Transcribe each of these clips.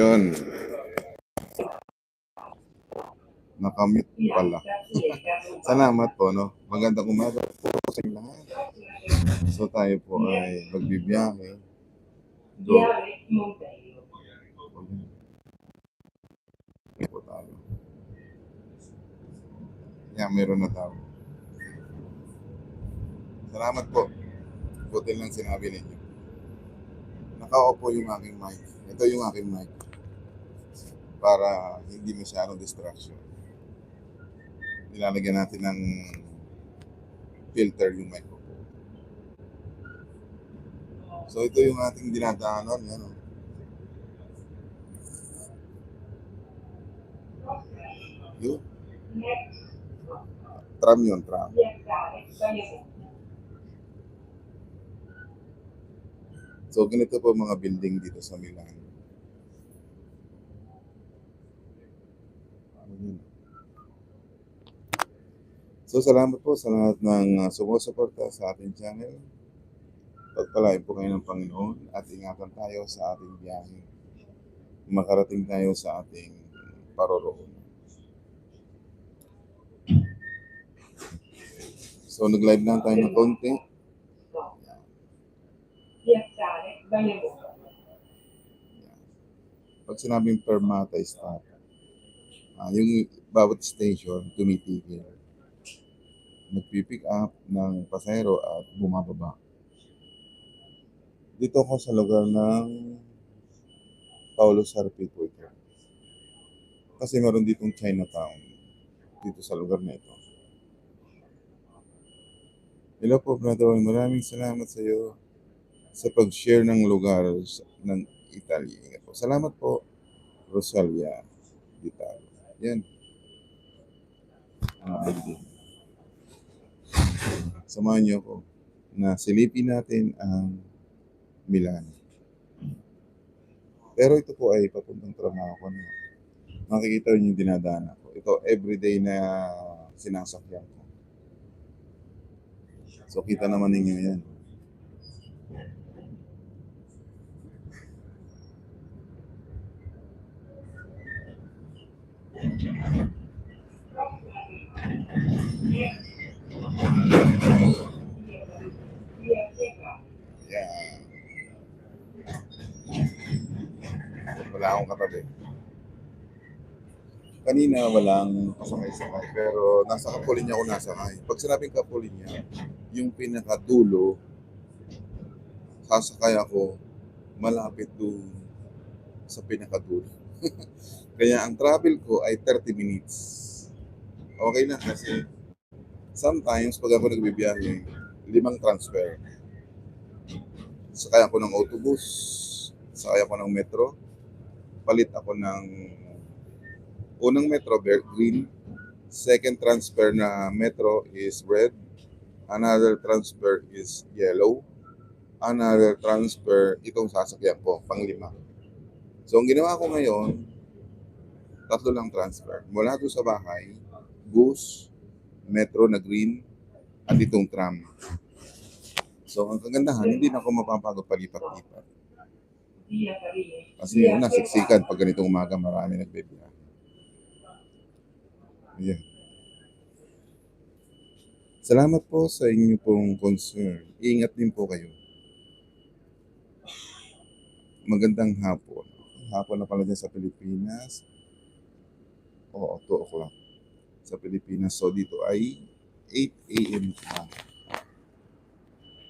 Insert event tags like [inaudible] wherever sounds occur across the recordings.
Yun. Nakamit pala. [laughs] Salamat po, no? Magandang umaga po sa inyo lahat. So tayo po ay magbibiyahe. Do. Po tayo. Kaya meron na tao. Salamat po. Buti lang sinabi ninyo. Nakaupo yung aking mic. Ito yung aking mic. Para hindi masyadong distraction. Nilalagyan natin ng filter yung mic ko. So ito yung ating dinadaanan. Yan, oh. Yun. Tram yun, tram. So ganito po mga building dito sa Milan. So salamat po sa lahat ng uh, sumusuporta sa ating channel. Pagpalain po kayo ng Panginoon at ingatan tayo sa ating biyahe. Makarating tayo sa ating paroroon. So nag-live lang tayo ng konti. Pag sinabing fermata stop, ah, yung bawat station tumitigil. Nagpipick up ng pasahero at bumababa. Dito ako sa lugar ng Paulo Sarpi po. Kasi meron ditong Chinatown dito sa lugar na ito. Hello po, brother. Maraming salamat sa iyo sa pag-share ng lugar ng Italy. Salamat po, Rosalia Vital. Yan. Mga idol. Samahan niyo ako na silipin natin ang Milan. Pero ito po ay papuntang trabaho ko na. Makikita niyo yung dinadaan ako. Ito everyday na sinasakyan ko. So kita naman ninyo yan. Yan. Wala akong katabi. Kanina walang kasakay-sakay, pero nasa Kapulinya ako nasakay. Pag sinabing Kapulinya, yung pinakadulo, sasakay ako malapit doon sa pinakadulo. [laughs] Kaya ang travel ko ay 30 minutes. Okay na kasi sometimes pag ako nagbibiyahe, limang transfer. Sakay ako ng autobus, sakay ako ng metro, palit ako ng unang metro green, second transfer na metro is red, another transfer is yellow, another transfer itong sasakyan ko, panglima. So ang ginawa ko ngayon, tatlo lang transfer. Mula doon sa bahay, bus, metro na green, at itong tram. So ang kagandahan, hindi na ako mapapagod palipat-lipat. Kasi una, siksikan pag ganitong umaga marami nagbibiyahe. Ayan. Salamat po sa inyo pong concern. Ingat din po kayo. Magandang hapon. Hapon na pala dyan sa Pilipinas. Oo, 2 o'clock. Sa Pilipinas. So dito ay 8 a.m.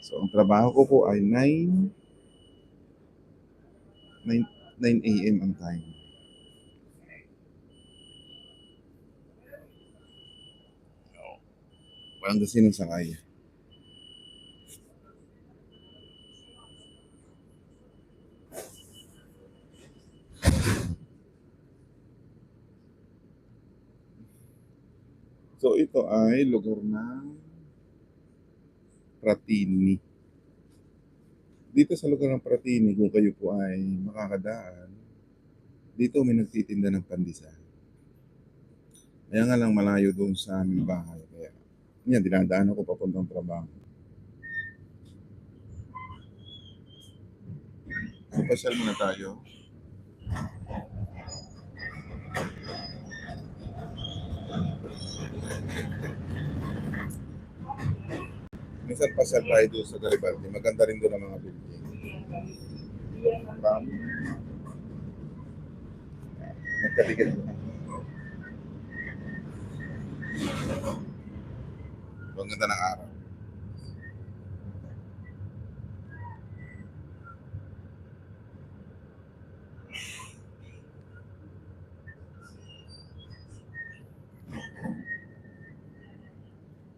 So ang trabaho ko po ay 9 9, 9 a.m. ang time. Walang kasi nang sakay. So ito ay lugar ng Pratini. Dito sa lugar ng Pratini, kung kayo po ay makakadaan, dito may nagtitinda ng pandesal. Kaya nga lang malayo doon sa aming bahay. Kaya, yan, dinadaan ako papuntang trabaho. Pasyal muna tayo. Minsan pasyal tayo doon sa Garibaldi. Maganda rin doon ang mga building. Ram. Nagkatigil ko. Ang ganda ng araw.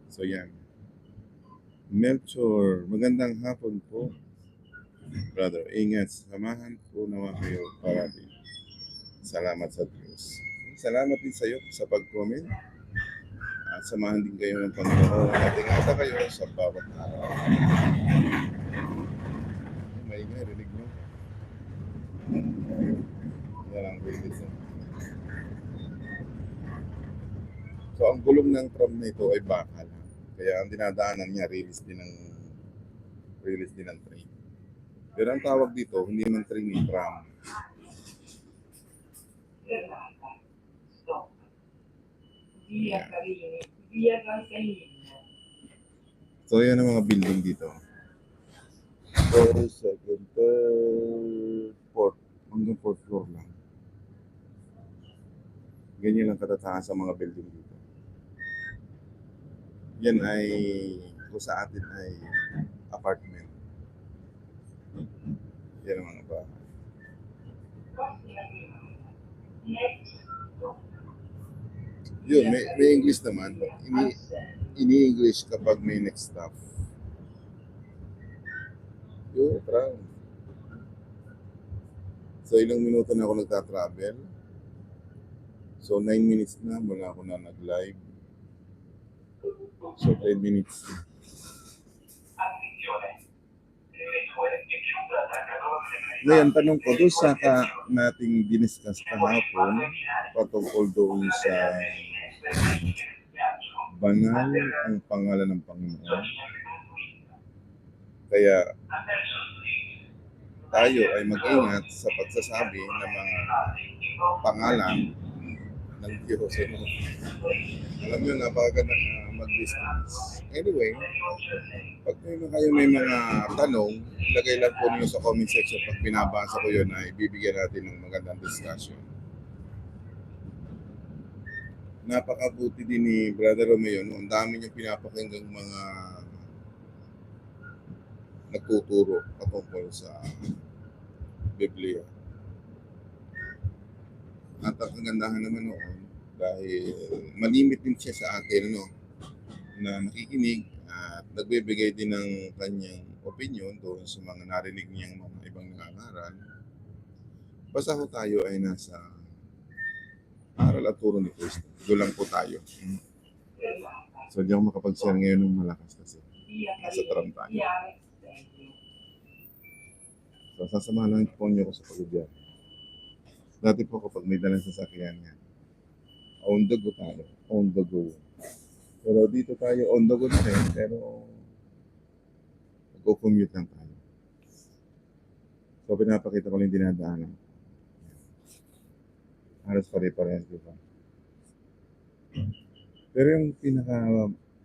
So yan. Melchor, magandang hapon po. Brother, ingat. Samahan po naman kayo parating. Salamat sa Diyos. Salamat din sa iyo sa pag-comment. At samahan din kayo ng Panginoon at ingatan kayo sa bawat araw. May ingay, rinig mo. Yan. So ang gulong ng tram na ito ay bakal. Kaya ang dinadaanan niya release din ng release din ng train. Pero ang tawag dito, hindi man train ni tram. Valcagnino. So yan ang mga building dito. First, second, third, fourth. Hanggang fourth floor lang. Ganyan lang katataas sa mga building dito. Yan ay, kung sa atin ay apartment. Yan ang mga bahay. Yun, may, may English naman. Ini, ini-English kapag may next stop. Yun, try. So, ilang minuto na ako nagta-travel. So, 9 minutes na mula ako na nag-live. So, 10 minutes. Ngayon, tanong ko, doon sa ka nating diniscuss kahapon, patungkol doon sa banal ang pangalan ng Panginoon. Kaya tayo ay mag-ingat sa pagsasabi ng mga pangalan ng Diyos. Ano? Alam nyo, napakaganda na mag-distance. Anyway, pag mga kayo may mga tanong, ilagay lang po niyo sa comment section. Pag binabasa ko yun, ay bibigyan natin ng magandang discussion. Napakabuti din ni Brother Romeo. No? Ang dami niyang pinapakinggang mga nagtuturo patungkol sa Biblia. At ang kagandahan naman noon, dahil malimit din siya sa atin, no? na nakikinig at nagbibigay din ng kanyang opinion doon sa mga narinig niyang mga ibang nangangaral. Basta ho tayo ay nasa aral at turo ni Kristo. Doon lang po tayo. So, di ako makapag-share ngayon ng malakas kasi. Nasa tram tayo. So, sasamahan lang po niyo ko sa pagbibiyak. Dati po kapag may dalang sasakyan yan, on the go tayo. On the go. Pero dito tayo on the go na rin, pero nag-commute lang tayo. So, pinapakita ko lang dinadaanan. Halos pare-parehas, di ba? Pero yung pinaka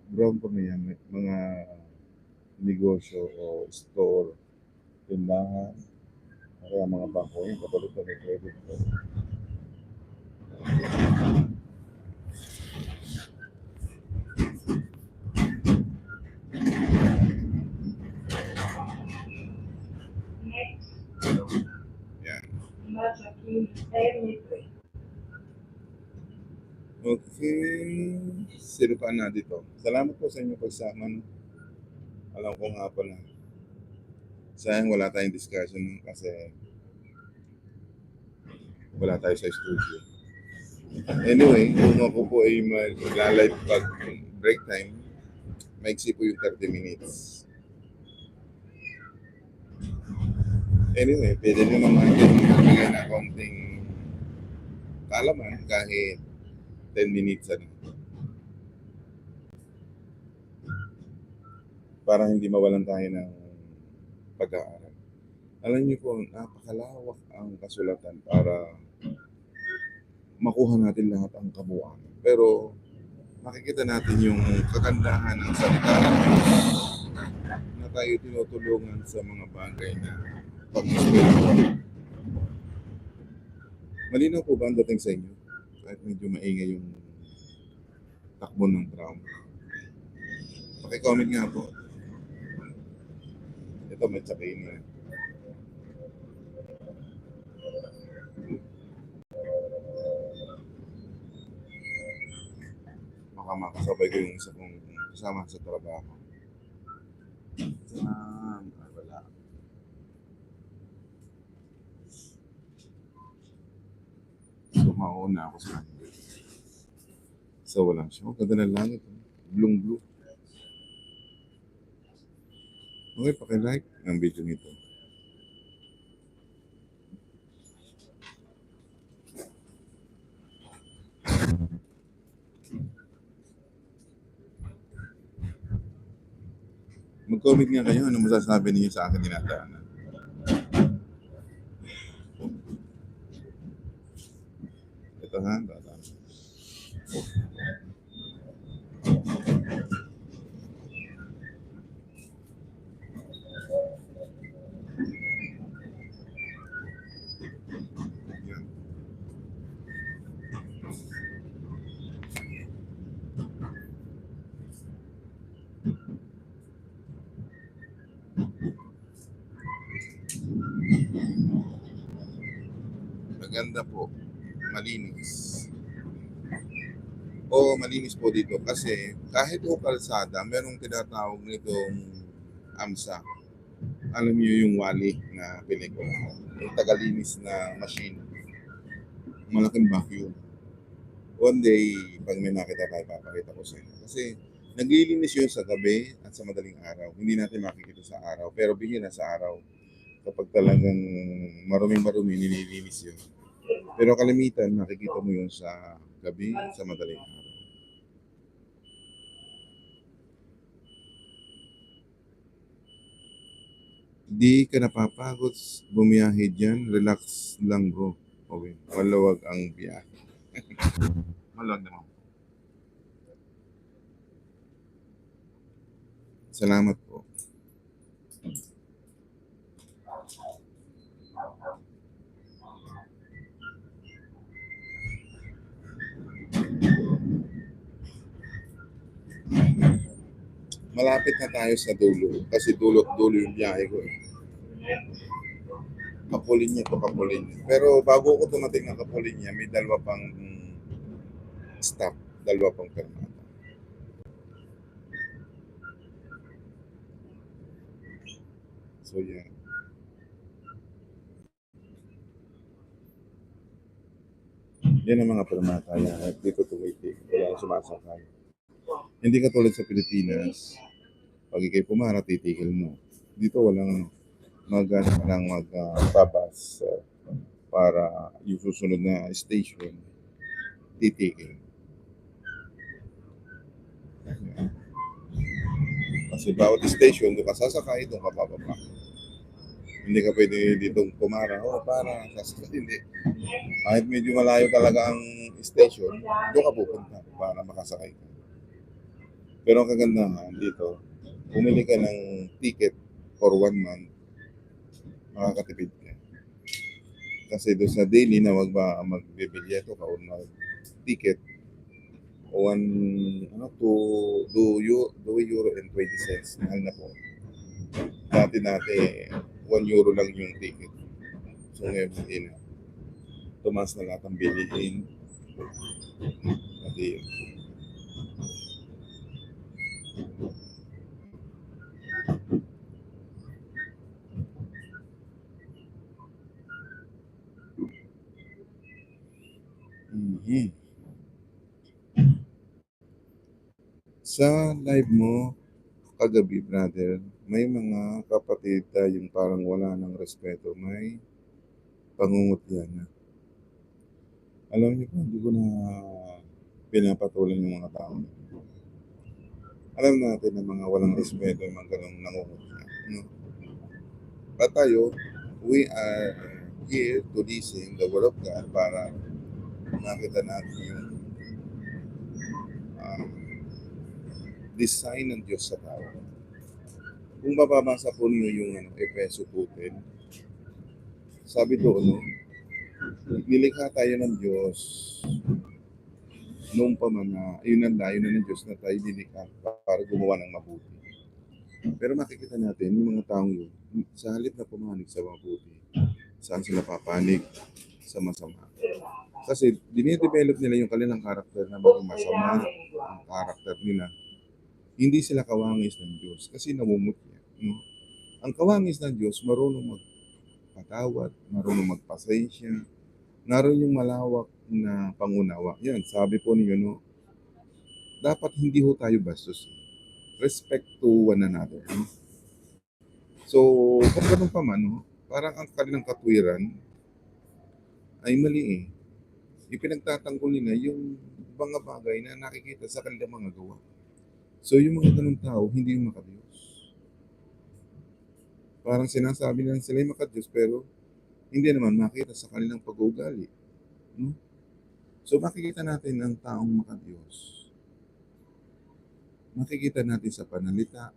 brown yan, may mga negosyo o store, tindahan, kaya mga bangko, yung katulad na may credit. Next. Yan. Okay. Sino pa na dito? Salamat po sa inyong pagsama. Alam ko nga pala. Sayang wala tayong discussion kasi wala tayo sa studio. Anyway, kung ako po ay mag-live pag break time, maiksi po yung 30 minutes. Anyway, pwede naman natin magbigay na konting kalaman kahit 10 minutes ano. Para hindi mawalan tayo ng pag-aaral. Alam niyo po, napakalawak ang kasulatan para makuha natin lahat ang kabuuan. Pero makikita natin yung kagandahan ng salita ng Diyos na tayo tinutulungan sa mga bagay na pag Malinaw po ba ang dating sa inyo? Kahit medyo maingay yung takbo ng tram. Pakicomment nga po. Ito may tsakay na. Baka makasabay ko yung isa kong kasama sa trabaho. Ah, wala. So, mauna ako sa kanya. So, wala siya. Oh, ganda ng langit. Blue Okay, pakilike ang video nito. Mag-comment nga kayo ano masasabi niyo sa akin dinadaanan. Ito ha, dadaan. Yan. Maganda po. Malinis. Oo, malinis po dito kasi kahit po kalsada, merong tinatawag nitong AMSA. Alam niyo yung wali na pelikula. Yung tagalinis na machine. Malaking vacuum. One day, pag may nakita tayo, papakita ko sa inyo. Kasi naglilinis yun sa gabi at sa madaling araw. Hindi natin makikita sa araw. Pero bihira sa araw. Kapag talagang maruming-marumi, nililinis yun. Pero kalimitan, nakikita mo yun sa gabi, sa madaling araw. Di ka napapagod bumiyahe dyan, relax lang bro. Okay, maluwag ang biyahe. [laughs] Maluwag naman. Salamat po. Malapit na tayo sa dulo kasi dulo-dulo yung biyahe ko eh. Kapulinya to Kapulinya. Pero bago ko tumating ng Kapulinya, may dalawa pang stop, dalawa pang fermata. So yan. Yan ang mga fermata yan. At dito tumitig. Wala sumasakay. Hindi katulad sa Pilipinas. Pag ikay pumara, titigil mo. Dito walang mag lang magbabas uh, para yung susunod na station titigil. Kasi bawat station, doon ka sasakay, doon ka bababa. Hindi ka pwede dito pumara, oh para, sasakay, hindi. Kahit medyo malayo talaga ang station, doon ka pupunta para makasakay ka. Pero ang kagandahan dito, bumili ka ng ticket for one month, makakatipid ka. Kasi doon sa daily na wag ba magbibilyeto ka o mag-ticket, one, ano, two, do, euro, do euro and 20 cents. Mahal na po. Dati dati, 1 euro lang yung ticket. So ngayon, na. Tumas na lahat ang bilihin. Pati yun. Mhm. Sa live mo, kagabi, brother, may mga kapatid tayong parang wala ng respeto. May pangungutyan na. Alam niyo po, hindi ko na pinapatulan yung mga tao. Alam natin na mga walang respeto mga ganong nangungutya. No? But tayo, we are here to listen the word of God para makita natin yung um, design ng Diyos sa tao. Kung mababasa po niyo yung ano, Efeso 2.10, sabi doon, no, nilikha tayo ng Diyos noong pa man na, yun ang layo na ng Diyos na tayo nilikha para gumawa ng mabuti. Pero makikita natin, yung mga taong yun, sa halip na pumanig sa mabuti, saan sila papanig sa masama. Kasi dinidevelop nila yung kanilang karakter na maging masama ang karakter nila. Hindi sila kawangis ng Diyos kasi namumutya. No? Ang kawangis ng Diyos, marunong magpatawad, marunong magpasensya, naroon yung malawak na pangunawa. Yan, sabi po niyo, no, dapat hindi ho tayo bastos. Respect to one another. No? So, kung ganun pa man, no, parang ang kanilang katwiran ay mali eh. Ipinagtatanggol nila yung mga bagay na nakikita sa kanilang mga gawa. So, yung mga ganun tao, hindi yung makadiyos. Parang sinasabi lang sila yung makadiyos, pero hindi naman makita sa kanilang pag-uugali. No? So, makikita natin ang taong makadiyos. Makikita natin sa panalita,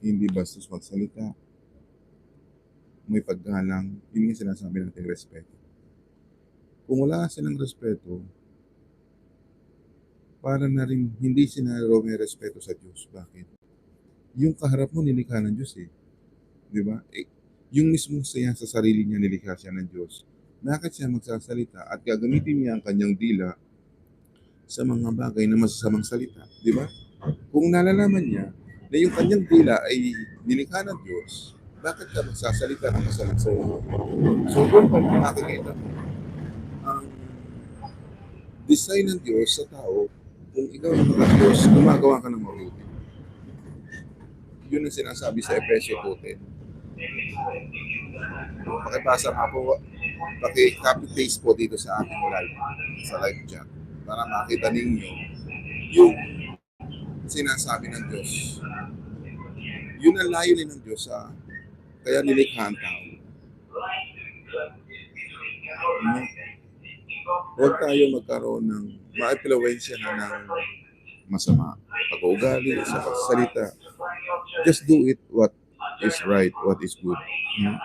hindi bastos magsalita, may paggalang, yun yung sinasabi natin respeto. Kung wala silang respeto, para na rin hindi sila raw may respeto sa Diyos. Bakit? Yung kaharap mo, nilikha ng Diyos eh. Di ba? Eh, yung mismo siya sa sarili niya, nilikha siya ng Diyos. Bakit siya magsasalita at gagamitin niya ang kanyang dila sa mga bagay na masasamang salita? Di ba? Kung nalalaman niya na yung kanyang dila ay nilikha ng Diyos, bakit ka magsasalita ng masamang salita? So, doon pa makikita mo design ng Diyos sa tao kung ikaw ang mga Diyos, gumagawa ka ng mabuti. Yun ang sinasabi sa Efesio 2.10. Pakipasa nga po, paki-copy-paste po dito sa ating live, sa live chat, para makita ninyo yung sinasabi ng Diyos. Yun ang layunin ng Diyos sa kaya nilikha ang tao. Huwag tayo magkaroon ng maipilawensya na ng masama. Pag-uugali, sa pagsalita. Just do it what is right, what is good. Hmm?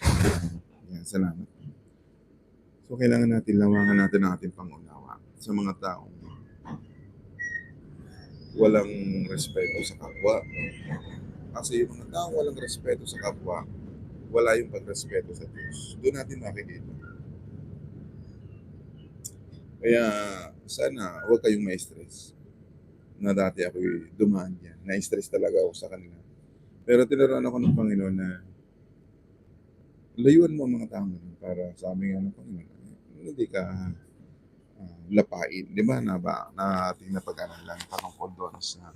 [laughs] Yan, salamat. So, kailangan natin lawangan natin ang ating pangunawa sa mga taong walang respeto sa kapwa. Kasi yung mga taong walang respeto sa kapwa, wala yung pagrespeto sa Diyos. Doon natin makikita. Kaya sana huwag kayong ma-stress na dati ako dumaan dyan. Na-stress talaga ako sa kanila. Pero tinuruan ako ng Panginoon na layuan mo ang mga ganun para sa amin ng Panginoon. Hindi ka ah, lapain. Di ba? Na, ba, na ating napag-aralan patungkol doon sa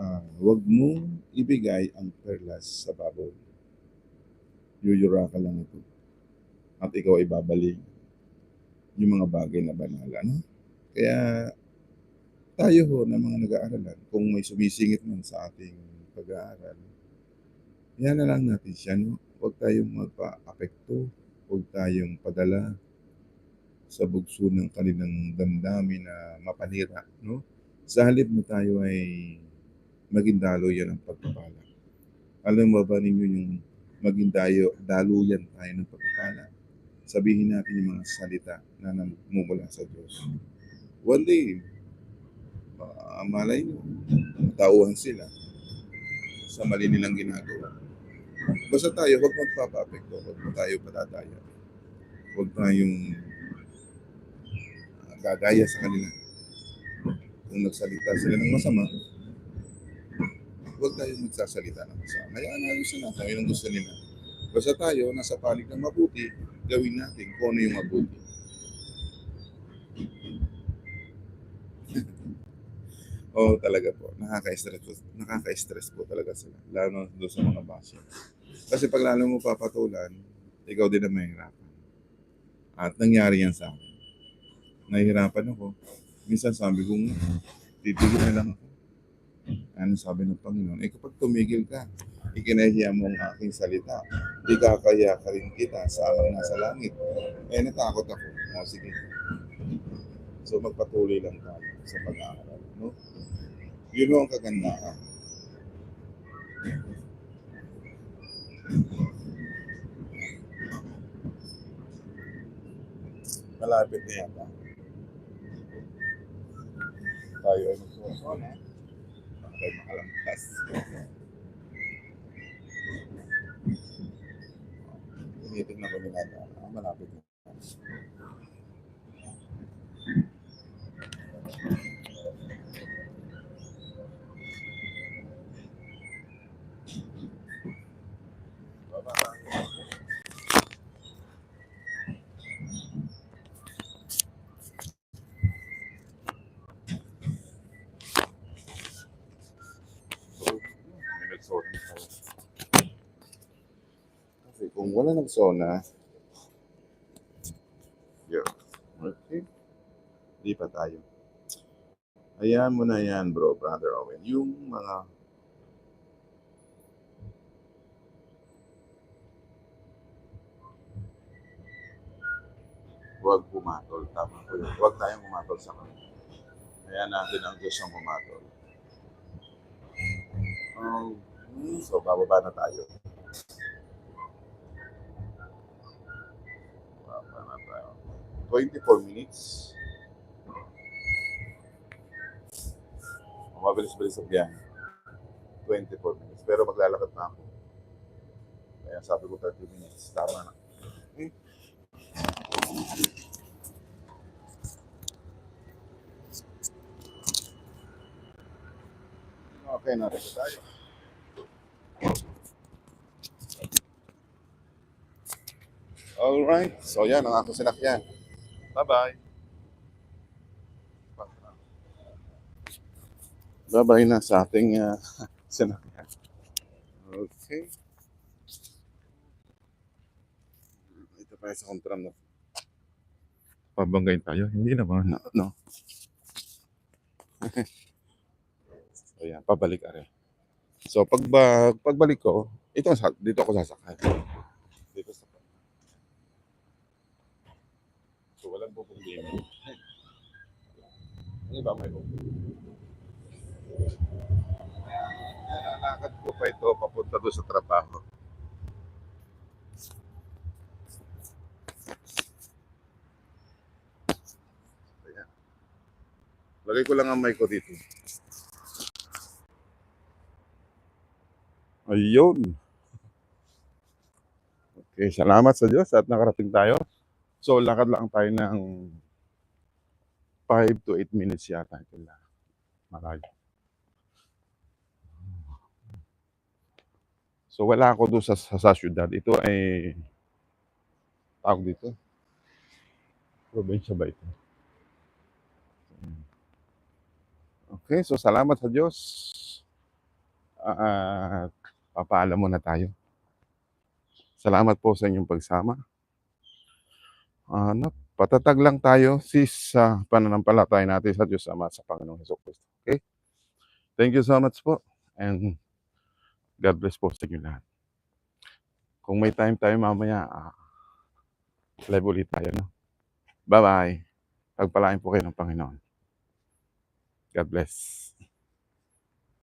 ah, wag mong ibigay ang perlas sa baboy. Yuyura ka lang ito. At ikaw ay babalik yung mga bagay na banal. Ano? Kaya tayo ho na mga nag-aaralan, kung may sumisingit man sa ating pag-aaral, yan na lang natin siya. No? Huwag tayong magpa-apekto. Huwag tayong padala sa bugso ng kanilang damdamin na mapanira. No? Sa halip na tayo ay maging daluyan ng pagpapala. Alam mo ba ninyo yung maging dayo, daluyan tayo ng pagpapala? Sabihin natin yung mga salita na namumula sa Diyos. One day, uh, malay nyo, matauhan sila sa mali nilang ginagawa. Basta tayo, huwag magpapapekto, huwag mo tayo patadaya. Huwag tayong uh, gagaya sa kanila. Kung nagsalita sila ng masama, huwag tayong magsasalita ng masama. Hayaan ayusin natin kung yung gusto nila. Basta tayo, nasa panig ng mabuti, gawin natin kung ano yung mabuti. [laughs] Oo, talaga po. Nakaka-stress po. Nakaka-stress po talaga sila. Lalo na doon sa mga basya. Kasi pag lalo mo papatulan, ikaw din ang mahirapan. At nangyari yan sa akin. Nahihirapan ako. Minsan sabi ko, titigil na lang ako. Ano sabi ng Panginoon? Eh kapag tumigil ka, ikinahiya mo ang aking salita. Ikakaya ka rin kita sa amang nasa langit. Eh natakot ako. O sige. So magpatuloy lang tayo. sa pag-aaral. No? Yun ang kagandahan. Malapit na yata. Tayo ay magsusunod. Tayo makalampas. Tinitignan ko nila na ah, malapit na. Bye-bye. May nagsona na tayo. Kung wala nagsona, yun. Okay. Di pa tayo. Ayan mo na yan, bro, brother Owen. Yung mga huwag pumatol. Tama ko yun. Huwag tayong pumatol sa kanila. Kaya natin ang Diyos ang pumatol. Um, so, bababa na tayo. Bababa na tayo. 24 minutes. Mabilis-bilis ang biyahe. 24 minutes. Pero maglalakad na ako. Kaya sabi ko 30 minutes. Tama na. Okay. Okay, narito tayo. Alright. So yan ang aking sinakyan. Bye-bye. Bye-bye na sa ating uh, [laughs] sinakyan. Okay. Ito pa sa kontram na. Pabanggayin tayo? Hindi naman. No. no. [laughs] so yan, pabalik are. So pag pagbalik ko, ito dito ako sasakay. Dito sa So walang problema. Ano ba may Lalakad ko pa ito papunta doon sa trabaho. Ayan. Lagay ko lang ang mic ko dito. Ayun. Okay, salamat sa Diyos at nakarating tayo. So, lakad lang tayo ng 5 to 8 minutes yata. Malayo. So, wala ako doon sa, sa, sa syudad. Ito ay tawag dito. Probinsya ba ito? Okay, so salamat sa Diyos. At papaalam muna tayo. Salamat po sa inyong pagsama. Ano, patatag lang tayo sis sa pananampalataya natin sa Diyos Ama sa Panginoong Heso Kristo. Okay? Thank you so much po. And God bless po sa inyo lahat. Kung may time tayo mamaya, ah, live ulit tayo. No? Bye-bye. Pagpalain po kayo ng Panginoon. God bless.